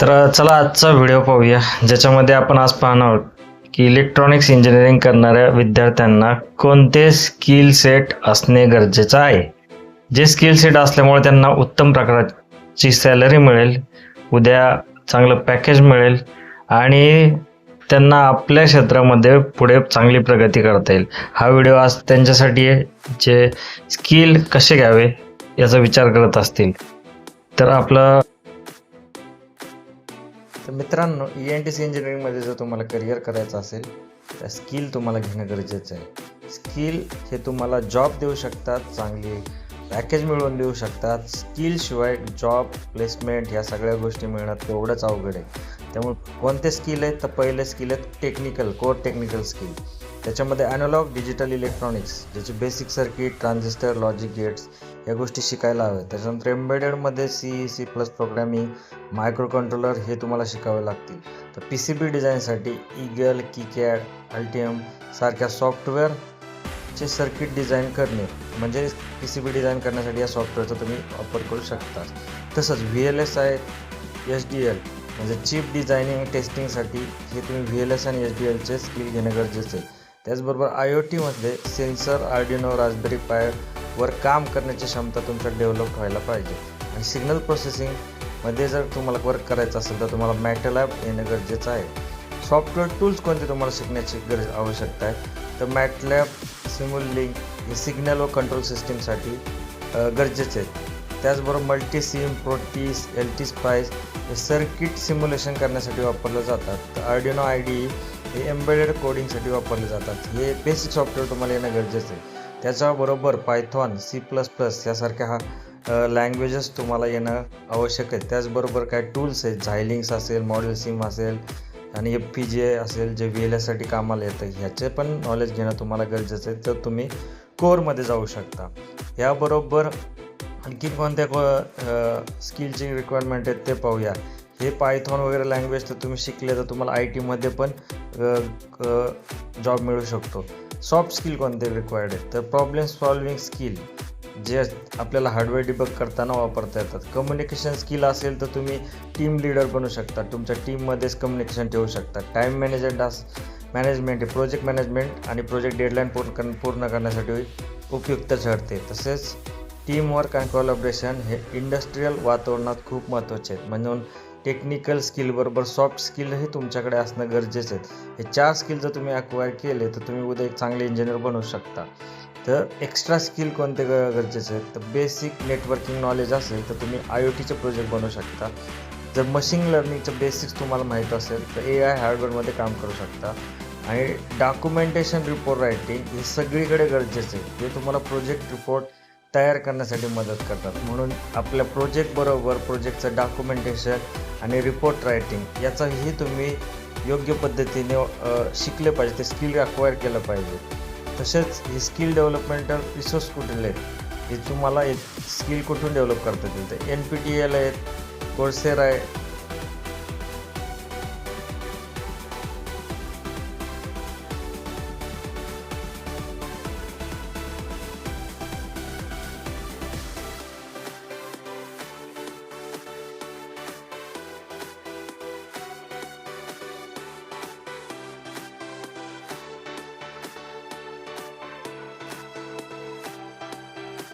तर चला आजचा व्हिडिओ पाहूया ज्याच्यामध्ये आपण आज पाहणार आहोत की इलेक्ट्रॉनिक्स इंजिनिअरिंग करणाऱ्या विद्यार्थ्यांना कोणते स्किल सेट असणे गरजेचं आहे. जे स्किल सेट असल्यामुळे त्यांना उत्तम प्रकारची सॅलरी मिळेल उद्या चांगलं पॅकेज मिळेल आणि त्यांना आपल्या क्षेत्रामध्ये पुढे चांगली प्रगती करता येईल. हा व्हिडिओ आज त्यांच्यासाठी आहे जे स्किल कसे घ्यावे याचा विचार करत असतील. तर आपलं तर मित्रांनो ई एन टी सी इंजिनिअरिंगमध्ये जर तुम्हाला करिअर करायचं असेल तर स्किल तुम्हाला घेणं गरजेचं आहे. स्किल हे तुम्हाला जॉब देऊ शकतात चांगली पॅकेज मिळवून देऊ शकतात. स्किलशिवाय जॉब प्लेसमेंट ह्या सगळ्या गोष्टी मिळणं तेवढंच अवघड आहे. त्यामुळे कोणते स्किल आहेत? तर पहिले स्किल आहेत टेक्निकल कोर टेक्निकल स्किल त्याच्यामध्ये ॲनॉलॉग डिजिटल इलेक्ट्रॉनिक्स ज्याचे basic circuit transistor logic gates या गोष्टी शिकायला हव्या त्याच्यानंतर एम्बेडेडमध्ये C C plus programming microcontroller हे तुम्हाला शिकावे लागतील. तर पी सी बी डिझाईनसाठी ईगल किकॅड अल्टियम सारख्या सॉफ्टवेअरचे सर्किट डिझाईन करणे म्हणजे पी सी बी डिझाईन करण्यासाठी या सॉफ्टवेअरचा तुम्ही वापर करू शकता. तसंच V L S I H D L म्हणजे चिप डिझायनिंग टेस्टिंगसाठी हे तुम्ही व्ही एल एस आणि एच डी एलचे स्किल घेणं गरजेचं आहे. त्याचबरोबर आय ओ टीमध्ये सेन्सर आर्डिनो रासबेरी पाय वर काम करण्याची क्षमता तुमच्यात डेव्हलप व्हायला पाहिजे. आणि सिग्नल प्रोसेसिंगमध्ये जर तुम्हाला वर्क करायचं असेल तर तुम्हाला मॅटलॅब येणं गरजेचं आहे. सॉफ्टवेअर टूल्स कोणते तुम्हाला शिकण्याची गरज आवश्यकता आहे? तर मॅटलॅब सिमुलिंग हे सिग्नल व कंट्रोल सिस्टीमसाठी गरजेचे आहेत. त्याचबरोबर Multisim Proteus L T spice हे सर्किट सिम्युलेशन करण्यासाठी वापरलं जातात. तर आर्डिनो आय डी हे एम्बेडेड कोडिंगसाठी वापरले जातात. हे बेसिक सॉफ्टवेअर तुम्हाला येणं गरजेचं आहे. त्याच्याबरोबर पायथॉन सी प्लस प्लस यासारख्या हा लँग्वेजेस तुम्हाला येणं आवश्यक आहे. त्याचबरोबर काय टूल्स आहेत झायलिंग्स असेल मॉडेल सिम असेल आणि एफ पी जी असेल जे व्ही एल एससाठी कामाला येतं ह्याचे पण नॉलेज घेणं तुम्हाला गरजेचं आहे. तर तुम्ही कोरमध्ये जाऊ शकता. याबरोबर आणखी कोणत्या को स्किलची रिक्वायरमेंट आहेत ते पाहूया. हे पायथॉन वगैरे लँग्वेज तर तुम्ही शिकले तर तुम्हाला आय टीमध्ये पण जॉब मिळू शकतो. सॉफ्ट स्किल कोणते रिक्वायर्ड आहेत? तर प्रॉब्लेम सॉल्विंग स्किल जे आपल्याला हार्डवेअर डिबक करताना वापरता येतात. कम्युनिकेशन स्किल असेल तर तुम्ही टीम लीडर बनू शकता. तुमच्या टीममध्येच कम्युनिकेशन ठेवू शकता. टाईम मॅनेजमेंट अस मॅनेजमेंट प्रोजेक्ट मॅनेजमेंट आणि प्रोजेक्ट डेडलाईन पूर्ण कर पूर्ण करण्यासाठी उपयुक्त ठरते. तसेच टीमवर्क आणि कोलॅबरेशन हे इंडस्ट्रीयल वातावरणात खूप महत्त्वाचे आहेत. म्हणून टेक्निकल स्किलबरोबर सॉफ्ट स्किलही तुमच्याकडे असणं गरजेचं आहे. हे चार स्किल जर तुम्ही अक्वायर केले तर तुम्ही उद्या एक चांगले इंजिनियर बनवू शकता. तर एक्स्ट्रा स्किल कोणते ग गरजेचे आहेत? तर बेसिक नेटवर्किंग नॉलेज असेल तर तुम्ही आय ओ टीचे प्रोजेक्ट बनवू शकता. जर मशीन लर्निंगचं बेसिक्स तुम्हाला माहीत असेल तर ए आय हार्डवेअरमध्ये काम करू शकता. आणि डॉक्युमेंटेशन रिपोर्ट रायटिंग हे सगळीकडे गरजेचं आहे. जे तुम्हाला प्रोजेक्ट रिपोर्ट तयार करण्यासाठी मदत करतात. म्हणून आपल्या प्रोजेक्टबरोबर प्रोजेक्टचं डॉक्युमेंटेशन आणि रिपोर्ट रायटिंग याचाही तुम्ही योग्य पद्धतीने शिकले पाहिजे. ते स्किल अक्वायर केलं पाहिजे. तसेच हे स्किल डेव्हलपमेंटल रिसोर्स कुठले आहेत? हे तुम्हाला एक स्किल कुठून डेव्हलप करता येतील? तर एन पी टी एल आहेत कोर्सेर आहे